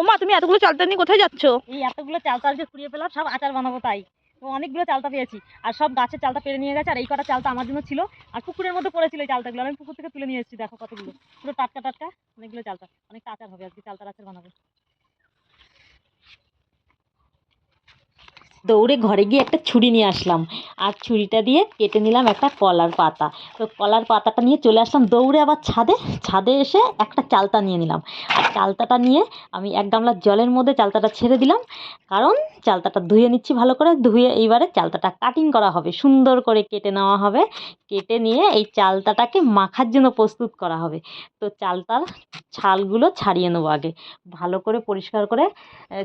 ওমা, তুমি এতগুলো চালটা নিয়ে কোথায় যাচ্ছ? এই এতগুলো চালতা যে কুড়িয়ে পেলাম, সব আচার বানাবো তাই। অনেকগুলো চালতা পেয়েছি। আর সব গাছের চালটা পেরে নিয়ে গেছে, আর এই কটা চালটা আমার জন্য ছিল। আর পুকুরের মধ্যে পড়েছিল এই চালতাগুলো। আমি পুকুর থেকে তুলে নিয়ে এসেছি, দেখো কতগুলো। পুরো টাটকা টাটকা অনেকগুলো চালতা। অনেকটা আচার হবে আজকে, চালতার আচার বানাবো। দৌড়ে ঘরে গিয়ে একটা ছুরি নিয়ে আসলাম। আর ছুরিটা দিয়ে কেটে নিলাম একটা কলার পাতা। তো কলার পাতাটা নিয়ে চলে আসলাম দৌড়ে আবার ছাদে। ছাদে এসে একটা চালতা নিয়ে নিলাম। আর চালতাটা নিয়ে আমি এক গামলা জলের মধ্যে চালতাটা ছেড়ে দিলাম। কারণ চালতাটা ধুয়ে নিচ্ছি ভালো করে। ধুয়ে এইবারে চালতাটা কাটিং করা হবে। সুন্দর করে কেটে নেওয়া হবে। কেটে নিয়ে এই চালতাটাকে মাখার জন্য প্রস্তুত করা হবে। তো চালতার ছালগুলো ছাড়িয়ে নেব আগে। ভালো করে পরিষ্কার করে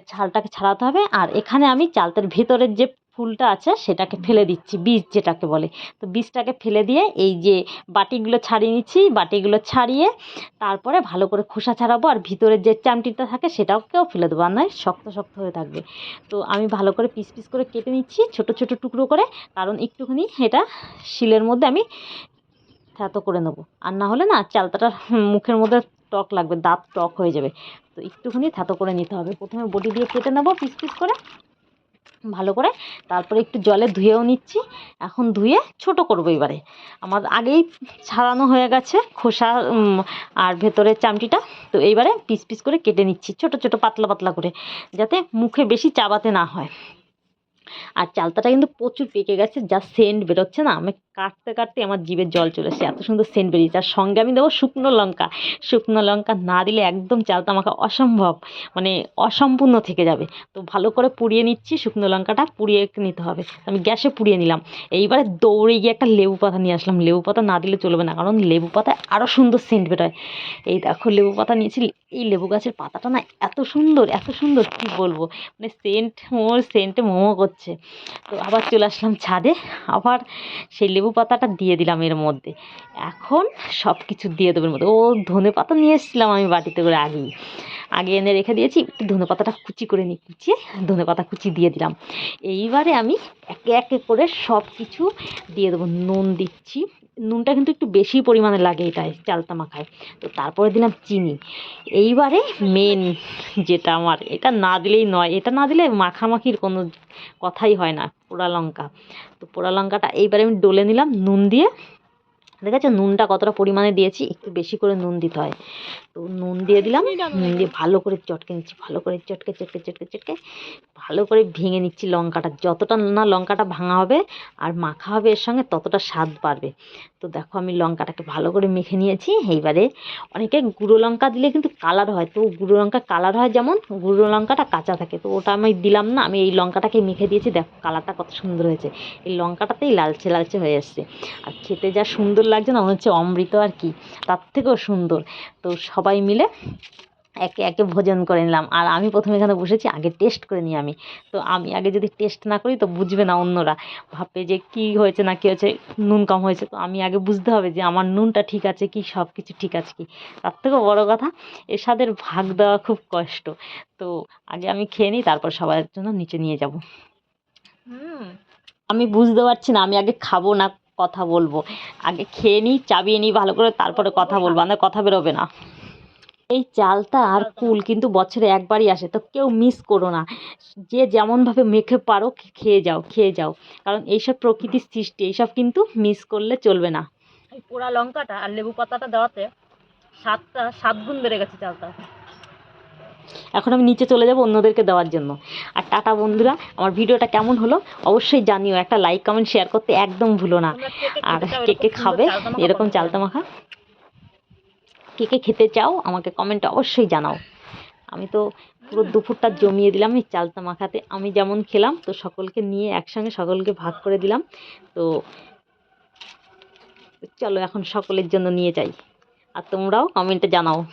ছালটাকে ছাড়াতে হবে। আর এখানে আমি চালতার ভেতরের যে ফুলটা আছে, সেটাকে ফেলে দিচ্ছি, বীজ যেটাকে বলে। তো বীজটাকে ফেলে দিয়ে এই যে বাটিগুলো ছাড়িয়ে নিচ্ছি, বাটিগুলো ছাড়িয়ে তারপরে ভালো করে খোসা ছাড়াবো আর ভিতরের যে চামটিটা থাকে, সেটাকেও ফেলে দেবো। আর নয়, শক্ত শক্ত হয়ে থাকবে। তো আমি ভালো করে পিস পিস করে কেটে নিচ্ছি, ছোট ছোট টুকরো করে। কারণ একটুখানি এটা শিলের মধ্যে আমি থেতো করে নেব। আর না হলে না চালতাটা মুখের মধ্যে টক লাগবে, দাঁত টক হয়ে যাবে। তো একটুখানি থেতো করে নিতে হবে। প্রথমে বটি দিয়ে কেটে নেব পিস পিস করে, ভালো করে। তারপরে একটু জলে ধুয়েও নিচ্ছি। এখন ধুয়ে ছোট করব এবারে। আমার আগেই ছাড়ানো হয়ে গেছে খোসা আর ভেতরের চামটিটা তো এইবারে পিস পিস করে কেটে নিচ্ছি, ছোট ছোট পাতলা পাতলা করে, যাতে মুখে বেশি চাবাতে না হয়। আর চালতাটা কিন্তু প্রচুর পেকে গেছে, যা সেন্ট বেরোচ্ছে না, আমি কাটতে কাটতে আমার জিভের জল চলে এসেছে, এত সুন্দর সেন্ট বেরিয়েছে। আর সঙ্গে আমি দেবো শুকনো লঙ্কা শুকনো লঙ্কা না দিলে একদম চালতা আমাকে অসম্ভব মানে অসম্পূর্ণ থেকে যাবে। তো ভালো করে পুড়িয়ে নিচ্ছি, শুকনো লঙ্কাটা পুড়িয়ে নিতে হবে। আমি গ্যাসে পুড়িয়ে নিলাম। এইবারে দৌড়ে গিয়ে একটা লেবু পাতা নিয়ে আসলাম। লেবু পাতা না দিলে চলবে না, কারণ লেবু পাতায় আরও সুন্দর সেন্ট বেরোয়। এই দেখো লেবু পাতা নিয়েছি, এই লেবু গাছের পাতাটা না এত সুন্দর এত সুন্দর কী বলব? মানে সেন্ট মোর সেন্টে মোমো করছে। তো আবার চলে আসলাম ছাদে, আবার সেই লেবু পাতাটা দিয়ে দিলাম এর মধ্যে। এখন সব কিছু দিয়ে দেবো এর মধ্যে। ও ধনে পাতা নিয়ে এসেছিলাম আমি বাটিতে করে আগেই। আগে এনে রেখে দিয়েছি, একটু ধনে পাতাটা কুচি করে নিই কুচিয়ে ধনে পাতা কুচি দিয়ে দিলাম। এইবারে আমি একে একে করে সব কিছু দিয়ে দেবো, নুন দিচ্ছি। নুনটা কিন্তু একটু বেশি পরিমাণে লাগে এটায়, চালতা মাখায়। তো তারপরে দিলাম চিনি। এইবারে মেন যেটা আমার, এটা না দিলেই নয়, এটা না দিলে মাখামাখির কোনো কথাই হয় না, পোড়া লঙ্কা। তো পোড়া লঙ্কাটা এইবারে আমি ডলে নিলাম, নুন দিয়ে দেখেছ নুনটা কতটা পরিমাণে দিয়েছি? একটু বেশি করে নুন দিতে হয়। তো নুন দিয়ে দিলাম। নুন দিয়ে ভালো করে চটকে নিচ্ছি ভালো করে চটকে চটকে চটকে চটকে ভালো করে ভেঙে নিচ্ছি লঙ্কাটা। যতটা না লঙ্কাটা ভাঙা হবে আর মাখা হবে এর সঙ্গে ততটা স্বাদ বাড়বে। তো দেখো আমি লঙ্কাটাকে ভালো করে মেখে নিয়েছি। এইবারে অনেকে গুঁড়ো লঙ্কা দিলে কিন্তু কালার হয়। তো গুঁড়ো লঙ্কা কালার হয় যেমন গুঁড়ো লঙ্কাটা কাঁচা থাকে। তো ওটা আমি দিলাম না আমি এই লঙ্কাটাকে মেখে দিয়েছি। দেখো কালারটা কত সুন্দর হয়েছে। এই লঙ্কাটাতেই লালচে লালচে হয়ে এসছে। আর খেতে যা সুন্দর লাগছে না? মনে হচ্ছে অমৃত আর কি। তার থেকেও সুন্দর। তো সবাই মিলে একে একে ভোজন করে নিলাম। আর আমি প্রথমে এখানে বসেছি আগে টেস্ট করে নিই আমি। তো আমি আগে যদি টেস্ট না করি তো বুঝবে না অন্যরা। ভাববে যে কী হয়েছে না কী হয়েছে নুন কম হয়েছে। তো আমি আগে বুঝতে হবে যে আমার নুনটা ঠিক আছে কি সব কিছু ঠিক আছে কি। তার থেকেও বড়ো কথা এর স্বাদের ভাগ দেওয়া খুব কষ্ট। তো আগে আমি খেয়ে নিই তারপর সবার জন্য নিচে নিয়ে যাব। হুম। আমি বুঝতে পারছি না আমি আগে খাব না কথা বলব। আগে খেয়ে নিই চাবিয়ে নিই ভালো করে তারপরে কথা বলব আমাদের কথা বেরোবে না। এই চালটা আর কুল কিন্তু বছরে একবারই আসে, তো কেউ মিস করো না। যে যেমনভাবে মেখে পারো খেয়ে যাও খেয়ে যাও। কারণ এইসব প্রকৃতির সৃষ্টি, এইসব কিন্তু মিস করলে চলবে না। পোড়া লঙ্কাটা আর লেবু পাতাটা দেওয়াতে স্বাদটা সাত গুণ বেড়ে গেছে চালটা। এখন আমি নিচে চলে যাব অন্যদেরকে দেওয়ার জন্য। আর টাটা বন্ধুরা আমার ভিডিওটা কেমন হলো অবশ্যই জানিও। একটা লাইক কমেন্ট শেয়ার করতে একদম ভুলো না। আর কে কে খাবে? এরকম চালতা মাখা কে কে খেতে চাও আমাকে কমেন্টে অবশ্যই জানাও। আমি তো পুরো দুপুরটা জমিয়ে দিলাম এই চালতা মাখাতে আমি যেমন খেলাম তো সকলকে নিয়ে একসঙ্গে সকলকে ভাগ করে দিলাম। তো চলো এখন সকলের জন্য নিয়ে যাই। আর তোমরাও কমেন্টে জানাও।